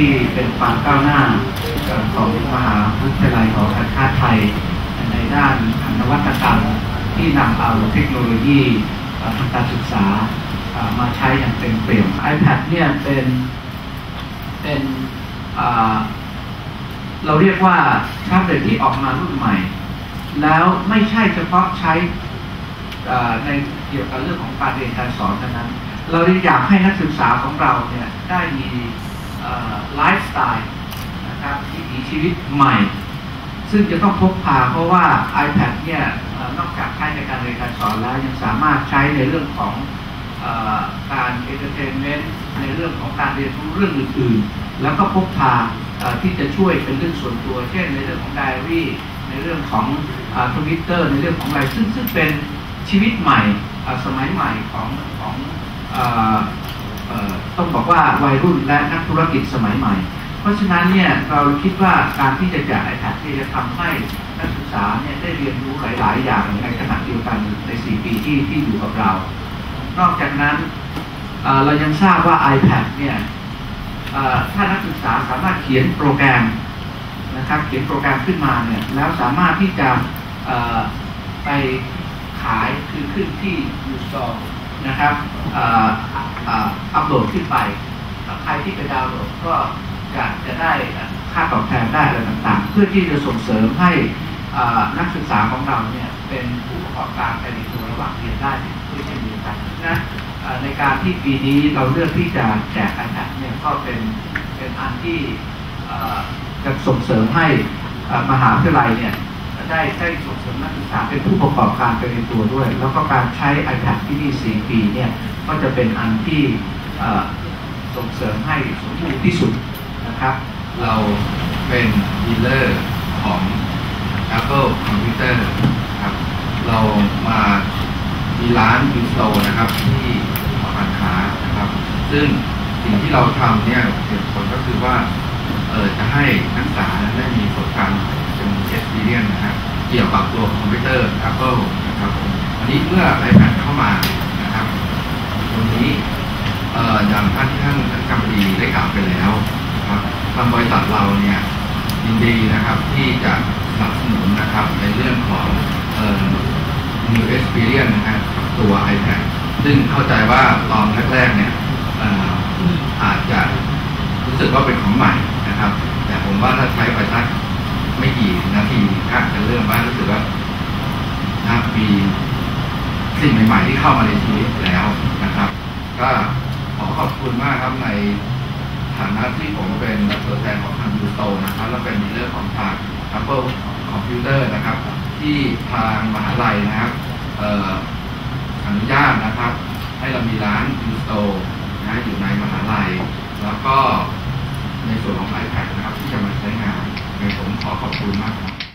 ที่เป็นความก้าวหน้าของมหาวิทยาลัยหอการค้าไทย ในด้านนวัตกรรมที่นำเอาเทคโนโลยีทางการศึกษามาใช้อย่างเต็มเปี่ยม iPad เนี่ยเป็นเป็นเราเรียกว่าแท็บเล็ตที่ออกมารุ่นใหม่ แล้วไม่ใช่เฉพาะใช้ในเกี่ยวกับเรื่องของการเรียนการสอนเท่านั้น เราอยากให้นักศึกษาของเราเนี่ยได้มี ไลฟ์สไตล์นะครับวิถีชีวิตใหม่ ซึ่งจะต้องพกพาเพราะว่า iPad เนี่ยนอกจากใช้ในการเรียนการสอนแล้วยังสามารถใช้ในเรื่องของอการเอนเตอร์เทนเมนต์ในเรื่องของการเรียนรู้เรื่องอื่นๆ แล้วก็พกพาที่จะช่วยเป็นเรื่องส่วนตัว เช่น ในเรื่องของไดอารี่ในเรื่องของทวิตเตอร์ในเรื่องของอะไรซึ่งซึ่งเป็นชีวิตใหม่สมัยใหม่ของของ ต้องบอกว่าวัยรุ่นและนักธุรกิจสมัยใหม่ เพราะฉะนั้นเนี่ยเราคิดว่าการที่จะแจกไอแพดที่จะทำให้นักศึกษาเนี่ยได้เรียนรู้หลาย ๆ อย่างในขณะเดียวกันใน4ปีที่ที่อยู่กับเรา นอกจากนั้นเรายังทราบว่า iPad เนี่ยถ้านักศึกษาสามารถเขียนโปรแกรมนะครับเขียนโปรแกรมขึ้นมาเนี่ยแล้วสามารถที่จะไปขายคือขึ้นที่ยูสโต นะครับอัปโหลดขึ้นไป ใครที่ไปดาวน์โหลดก็จะจะได้ค่าตอบแทนได้อะไรต่างๆ เพื่อที่จะส่งเสริมให้นักศึกษาของเราเนี่ยเป็นผู้ประกอบการไปในตัวระหว่างเรียนได้ด้วยเช่นเดียวกันนะในการที่ปีนี้เราเลือกที่จะแจกอันดับเนี่ยก็เป็นเป็นอันที่จะส่งเสริมให้มหาวิทยาลัยเนี่ย ได้ได้ส่งเสริมนักศึกษาเป็นผู้ประกอบการไปในตัวด้วย แล้วก็การใช้ iPad ที่นี่ 4 ปีเนี่ยก็จะเป็นอันที่ส่งเสริมให้สมบูรณ์ที่สุดนะครับ เราเป็นดีลเลอร์ของ Apple Computer ครับเรามามีร้านยูโตนะครับที่หอการค้านะครับ ซึ่งสิ่งที่เราทำเนี่ยเหตุผลก็คือว่าเออจะให้นักศึกษาได้มีประสบการณ์ เป็น experience นะครับเกี่ยวกับตัวคอมพิวเตอร์ Apple นะครับอันนี้เมื่อ iPad เข้ามานะครับตรงนี้เอ่ออย่างท่านที่ท่านท่านกำดีได้กล่าวไปแล้วนะครับทางบริษัทเราเนี่ยยินดีนะครับที่จะสนับสนุนนะครับในเรื่องของเอ่อ new experience นะครับตัว iPad ซึ่งเข้าใจว่าตอนแรกๆเนี่ยอาจจะรู้สึกว่าเป็นของใหม่นะครับ แต่ผมว่าถ้าใช้ไปสัก ไม่กี่นาทีทักกันเริ่มงบ้ารู้สึกว่านะมีสิ่งใหม่ ๆ ที่เข้ามาในชีวิตแล้วนะครับ ก็ขอขอบคุณมากครับในฐานะที่ผมเป็นตัวแทนของทางยูโตนะครับ แล้วเป็นเรื่องของทาง Apple คอมพิวเตอร์นะครับ ที่ทางมหาลัยนะครับอนุญาตนะครับ ให้เรามีร้านยูโตนะอยู่ในมหาลัย แล้วก็ในส่วนของ iPad นะครับ ที่จะมาใช้งาน ผมขอขอบคุณมากครับ